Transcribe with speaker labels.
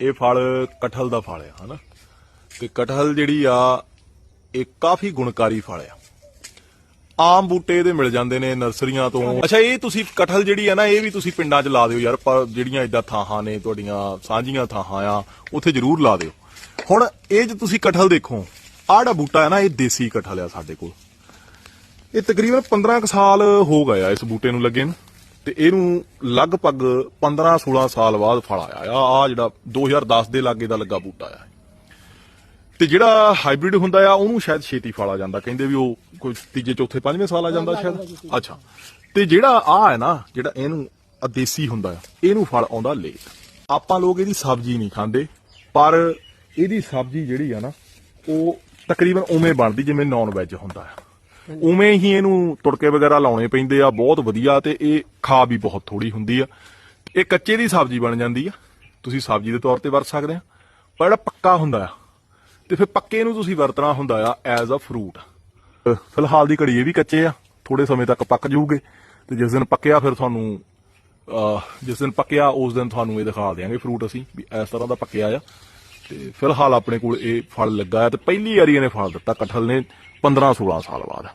Speaker 1: ਇਹ ਫਲ ਕਟਹਲ ਦਾ ਫਲ ਆ, ਹਨਾ? ਤੇ ਕਟਹਲ ਜਿਹੜੀ ਆ, ਇਹ ਕਾਫੀ ਗੁਣਕਾਰੀ ਫਲ ਆ। ਆਮ ਬੂਟੇ ਇਹਦੇ ਮਿਲ ਜਾਂਦੇ ਨੇ ਨਰਸਰੀਆਂ ਤੋਂ। ਅੱਛਾ, ਇਹ ਤੁਸੀਂ ਕਟਹਲ ਜਿਹੜੀ ਆ ਨਾ, ਇਹ ਵੀ ਤੁਸੀਂ ਪਿੰਡਾਂ 'ਚ ਲਾ ਦਿਓ ਯਾਰ, ਪਰ ਜਿਹੜੀਆਂ ਇਦਾਂ ਥਾਹਾਂ ਨੇ ਤੁਹਾਡੀਆਂ, ਸਾਂਝੀਆਂ ਥਾਹਾਂ ਆ, ਉੱਥੇ ਜ਼ਰੂਰ ਲਾ ਦਿਓ। ਹੁਣ ਇਹ ਜੇ ਤੁਸੀਂ ਕਟਹਲ ਦੇਖੋ ਆਹ ਜਿਹੜਾ ਬੂਟਾ ਹੈ ਨਾ, ਇਹ ਦੇਸੀ ਕਟਹਲ ਆ ਸਾਡੇ ਕੋਲ। ਇਹ ਤਕਰੀਬਨ 15 ਕੁ ਸਾਲ ਹੋ ਗਏ ਆ ਇਸ ਬੂਟੇ ਨੂੰ ਲੱਗੇ ਨੂੰ। ਤੇ ਇਹਨੂੰ ਲਗਭਗ 15 16 ਸਾਲ ਬਾਅਦ ਫਲ ਆਇਆ। ਆ ਆ ਜਿਹੜਾ 2010 ਦੇ ਲਾਗੇ ਦਾ ਲੱਗਾ ਬੂਟਾ ਆ। ਤੇ ਜਿਹੜਾ ਹਾਈਬ੍ਰਿਡ ਹੁੰਦਾ ਆ ਉਹਨੂੰ ਸ਼ਾਇਦ ਛੇਤੀ ਫਲ ਆ ਜਾਂਦਾ। ਕਹਿੰਦੇ ਵੀ ਉਹ ਕੋਈ ਤੀਜੇ ਚੌਥੇ ਪੰਜਵੇਂ ਸਾਲ ਆ ਜਾਂਦਾ ਸ਼ਾਇਦ। ਅੱਛਾ। ਤੇ ਜਿਹੜਾ ਆ ਹੈ ਨਾ ਜਿਹੜਾ ਇਹਨੂੰ ਆ ਦੇਸੀ ਹੁੰਦਾ ਆ ਇਹਨੂੰ ਫਲ ਆਉਂਦਾ ਲੇਟ। ਆਪਾਂ ਲੋਕ ਇਹਦੀ ਸਬਜ਼ੀ ਨਹੀਂ ਖਾਂਦੇ ਪਰ ਇਹਦੀ ਸਬਜ਼ੀ ਜਿਹੜੀ ਆ ਨਾ ਉਹ ਤਕਰੀਬਨ ਉਵੇਂ ਬਣਦੀ ਜਿਵੇਂ ਨਾਨ ਵੈਜ ਹੁੰਦਾ ਆ। ਉਵੇਂ ਹੀ ਇਹਨੂੰ ਤੁੜਕੇ ਵਗੈਰਾ ਲਾਉਣੇ ਪੈਂਦੇ ਆ ਬਹੁਤ ਵਧੀਆ ਤੇ ਇਹ ਖਾ ਵੀ ਬਹੁਤ ਥੋੜੀ ਹੁੰਦੀ ਆ। ਇਹ ਕੱਚੇ ਦੀ ਸਬਜ਼ੀ ਬਣ ਜਾਂਦੀ ਆ। ਤੁਸੀਂ ਸਬਜ਼ੀ ਦੇ ਤੌਰ ਤੇ ਵਰਤ ਸਕਦੇ ਆ। ਪਰ ਜਿਹੜਾ ਪੱਕਾ ਹੁੰਦਾ ਆ ਤੇ ਫਿਰ ਪੱਕੇ ਨੂੰ ਤੁਸੀਂ ਵਰਤਣਾ ਹੁੰਦਾ ਆ ਐਜ਼ ਅ ਫਰੂਟ ਫਿਲਹਾਲ ਦੀ ਘੜੀ ਇਹ ਵੀ ਕੱਚੇ ਆ ਥੋੜੇ ਸਮੇਂ ਤੱਕ ਪੱਕ ਜਾਊਗੇ। ਤੇ ਜਿਸ ਦਿਨ ਪੱਕਿਆ ਫਿਰ ਤੁਹਾਨੂੰ ਅਹ, ਜਿਸ ਦਿਨ ਪੱਕਿਆ ਉਸ ਦਿਨ ਤੁਹਾਨੂੰ ਇਹ ਦਿਖਾ ਦਿਆਂਗੇ ਫਰੂਟ ਅਸੀਂ ਵੀ ਇਸ ਤਰ੍ਹਾਂ ਦਾ ਪੱਕਿਆ ਆ। ਤੇ ਫਿਲਹਾਲ ਆਪਣੇ ਕੋਲ ਇਹ ਫਲ ਲੱਗਾ ਹੈ ਤੇ ਪਹਿਲੀ ਵਾਰੀ ਇਹਨੇ ਫਲ ਦਿੱਤਾ, ਕਠਲ ਨੇ 15 16 ਸਾਲ ਬਾਅਦ।